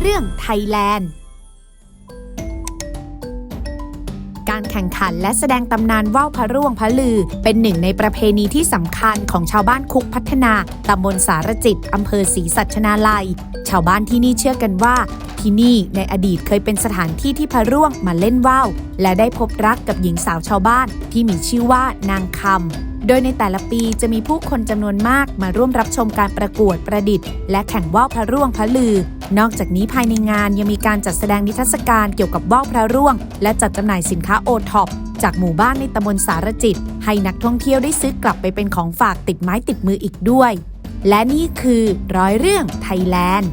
เรื่องไทยแลนด์ การแข่งขันและแสดงตำนานว่าวพระร่วงพระลือ เป็นหนึ่งในประเพณีที่สำคัญของชาวบ้านคุกพัฒนาตำบลสารจิตอำเภอศรีสัชนาลัย ชาวบ้านที่นี่เชื่อกันว่าที่นี่ในอดีตเคยเป็นสถานที่ที่พระร่วงมาเล่นว่าวและได้พบรักกับหญิงสาวชาวบ้านที่มีชื่อว่านางคำ โดยในแต่ละปีจะมีผู้คนจำนวนมากมาร่วมรับชมการประกวดประดิษฐ์ และแข่งว่าวพระร่วงพระลือ นอกจากนี้ภายในงานยังมีการจัดแสดงนิทรรศการเกี่ยวกับว่าวพระร่วง และจัดจำหน่ายสินค้าโอท็อปจากหมู่บ้านในตำบลสารจิต ให้นักท่องเที่ยวได้ซื้อกลับไปเป็นของฝากติดไม้ติดมืออีกด้วย และนี่คือร้อยเรื่องไทยแลนด์